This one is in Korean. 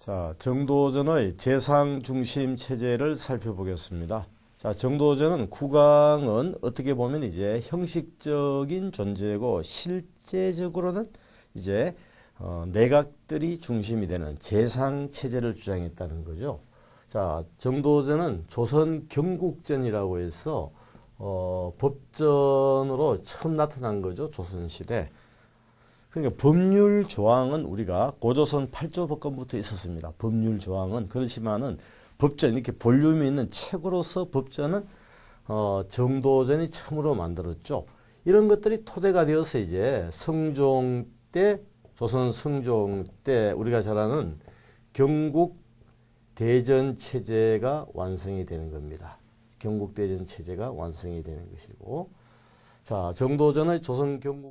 자, 정도전의 재상 중심 체제를 살펴보겠습니다. 자, 정도전은 국왕은 어떻게 보면 이제 형식적인 존재고 실제적으로는 이제 어, 내각들이 중심이 되는 재상 체제를 주장했다는 거죠. 자, 정도전은 조선 경국전이라고 해서 어, 법전으로 처음 나타난 거죠. 조선 시대. 그러니까 법률 조항은 우리가 고조선 8조 법권부터 있었습니다. 법률 조항은 그렇지만은 법전 이렇게 볼륨이 있는 책으로서 법전은 어, 정도전이 처음으로 만들었죠. 이런 것들이 토대가 되어서 이제 성종 때 조선 성종 때 우리가 잘 아는 경국 대전 체제가 완성이 되는 겁니다. 경국 대전 체제가 완성이 되는 것이고 자 정도전의 조선 경국